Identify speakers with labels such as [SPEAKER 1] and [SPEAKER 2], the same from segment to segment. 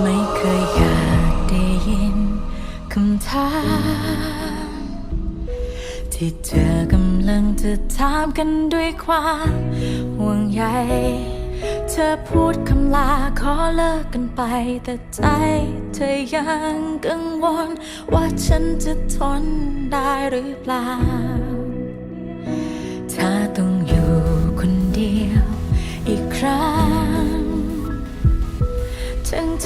[SPEAKER 1] ไม่เคยอยากได้ยินคำถาม ที่เธอกำลังจะถามกันด้วยความห่วงใยเธอพูดคำลาขอเลิกกันไป แต่ใจเธอยังกังวล ว่าฉันจะทนได้หรือเปล่า ถ้าต้องอยู่คนเดียว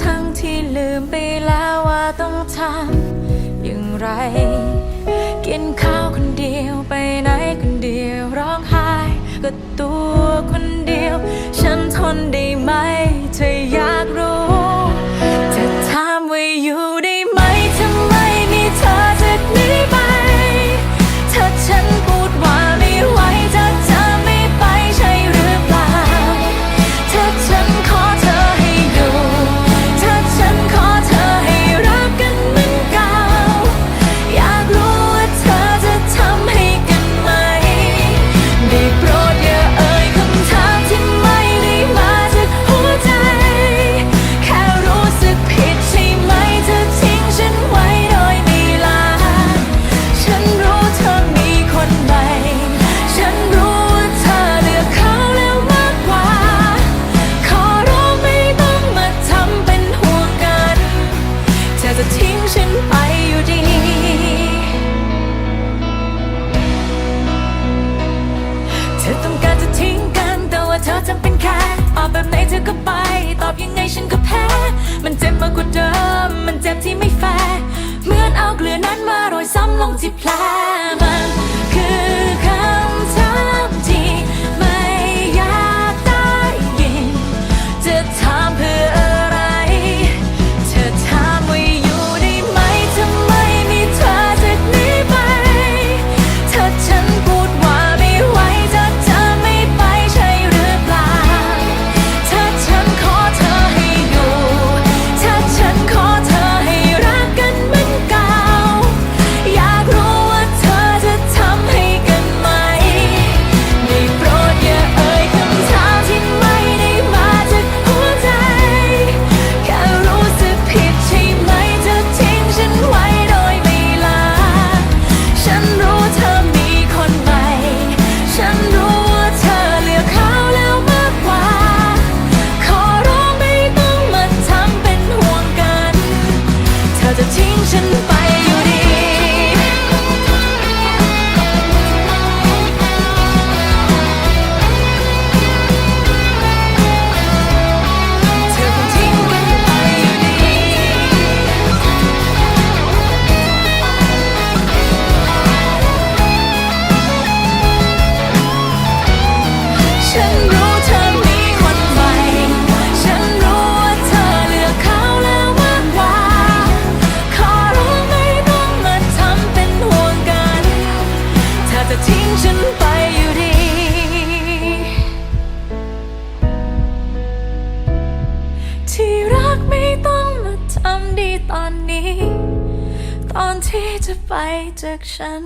[SPEAKER 1] ทั้งที่ลืมไปแล้วว่าต้องทำอย่างไร กินข้าวคนเดียวไปไหนคนเดียวร้องไห้ก็ตัวคนเดียว ฉันทนได้ไหม กว่าเดิม มันเจ็บที่ไม่แฟร์เหมือนเอาเกลือนั้นมาโรยซ้ำลงที่แผล ก่อนที่จะไปจากฉัน